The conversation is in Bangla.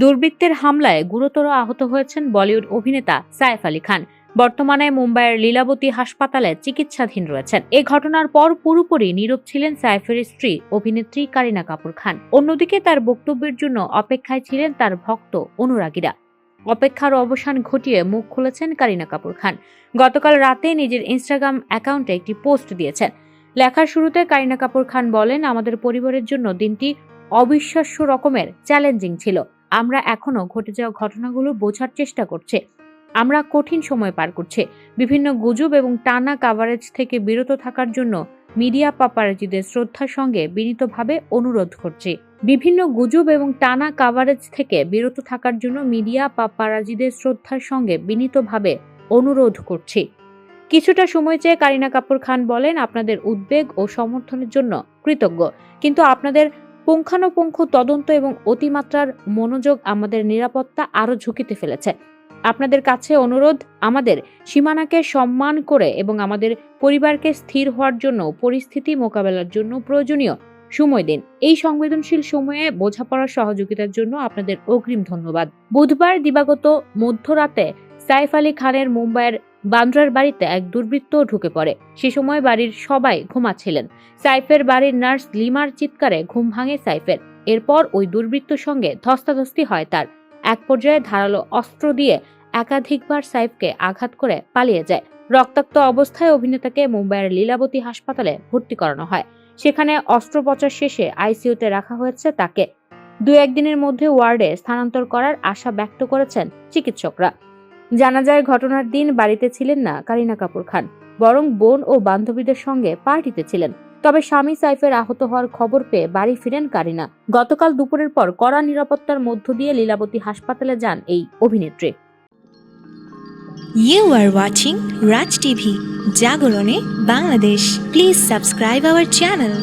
দুর্বৃত্তের হামলায় গুরুতর আহত হয়েছেন বলিউড অভিনেতা সাইফ আলী খান। বর্তমানে মুম্বাইয়ের লীলাবতী হাসপাতালে চিকিৎসাধীন রয়েছেন। এ ঘটনার পর পুরোপুরি নীরব ছিলেন সাইফের স্ত্রী, অভিনেত্রী কারিনা কাপুর খান। অন্যদিকে তার বক্তব্যের জন্য অপেক্ষায় ছিলেন তার ভক্ত অনুরাগীরা। অপেক্ষার অবসান ঘটিয়ে মুখ খুলেছেন কারিনা কাপুর খান। গতকাল রাতে নিজের ইনস্টাগ্রাম অ্যাকাউন্টে একটি পোস্ট দিয়েছেন। লেখার শুরুতে কারিনা কাপুর খান বলেন, আমাদের পরিবারের জন্য দিনটি অবিশ্বাস্য রকমের চ্যালেঞ্জিং ছিল। আমরা এখনও ঘটে যাওয়া ঘটনাগুলো বোঝার চেষ্টা করছি। আমরা কঠিন সময় পার করছি। বিভিন্ন গুজব এবং টানা কাভারেজ থেকে বিরত থাকার জন্য মিডিয়া পাপারাজিদের শ্রদ্ধার সঙ্গে বিনীতভাবে অনুরোধ করছি। বিভিন্ন গুজব এবং টানা কাভারেজ থেকে বিরত থাকার জন্য মিডিয়া পাপারাজিদের শ্রদ্ধার সঙ্গে বিনীতভাবে অনুরোধ করছি। কিছুটা সময় চেয়ে কারিনা কাপুর খান বলেন, আপনাদের উদ্বেগ ও সমর্থনের জন্য কৃতজ্ঞ। কিন্তু আপনাদের পুঙ্খানুপুঙ্খ তদন্ত এবং অতিমাত্রার মনোযোগ আমাদের নিরাপত্তা আরও ঝুঁকিতে ফেলেছে। আপনাদের কাছে অনুরোধ, আমাদের সীমানাকে সম্মান করে এবং আমাদের পরিবারকে স্থির হওয়ার জন্য, পরিস্থিতি মোকাবেলার জন্য প্রয়োজনীয় সময় দিন। এই সংবেদনশীল সময়ে বোঝাপড়ার সহযোগিতার জন্য আপনাদের অগ্রিম ধন্যবাদ। বুধবার দিবাগত মধ্যরাতে সাইফ আলী খানের মুম্বাইয়ের বান্দ্রার বাড়িতে এক দুর্বৃত্ত ঢুকে পড়ে। সে সময় বাড়ির সবাই ঘুমাচ্ছিলেন। সাইফের বাড়ির নার্স লিমার চিৎকারে ঘুম ভাঙে সাইফের। এরপর ওই দুর্বৃত্তর সঙ্গে ধস্তাধস্তি হয় তার। এক পর্যায়ে ধারালো অস্ত্র দিয়ে একাধিকবার সাইফকে আঘাত করে পালিয়ে যায়। রক্তাক্ত অবস্থায় অভিনেতাকে মুম্বাইয়ের লীলাবতী হাসপাতালে ভর্তি করানো হয়। সেখানে অস্ত্রোপচার শেষে আইসিইউতে রাখা হয়েছে তাকে। দু একদিনের মধ্যে ওয়ার্ডে স্থানান্তর করার আশা ব্যক্ত করেছেন চিকিৎসকরা। জানা যায় ঘটনার দিন বাড়িতে ছিলেন না কারিনা কাপুর খান বরং বোন ও বান্ধবীদের সঙ্গে পার্টিতে ছিলেন তবে স্বামী সাইফের আহত হওয়ার খবর পেয়ে বাড়ি ফিরেন কারিনা গতকাল দুপুরের পর কড়া নিরাপত্তার মধ্য দিয়ে লীলাবতী হাসপাতালে যান এই অভিনেত্রী You are watching Raj TV, Jagorone, Bangladesh. Please subscribe our channel.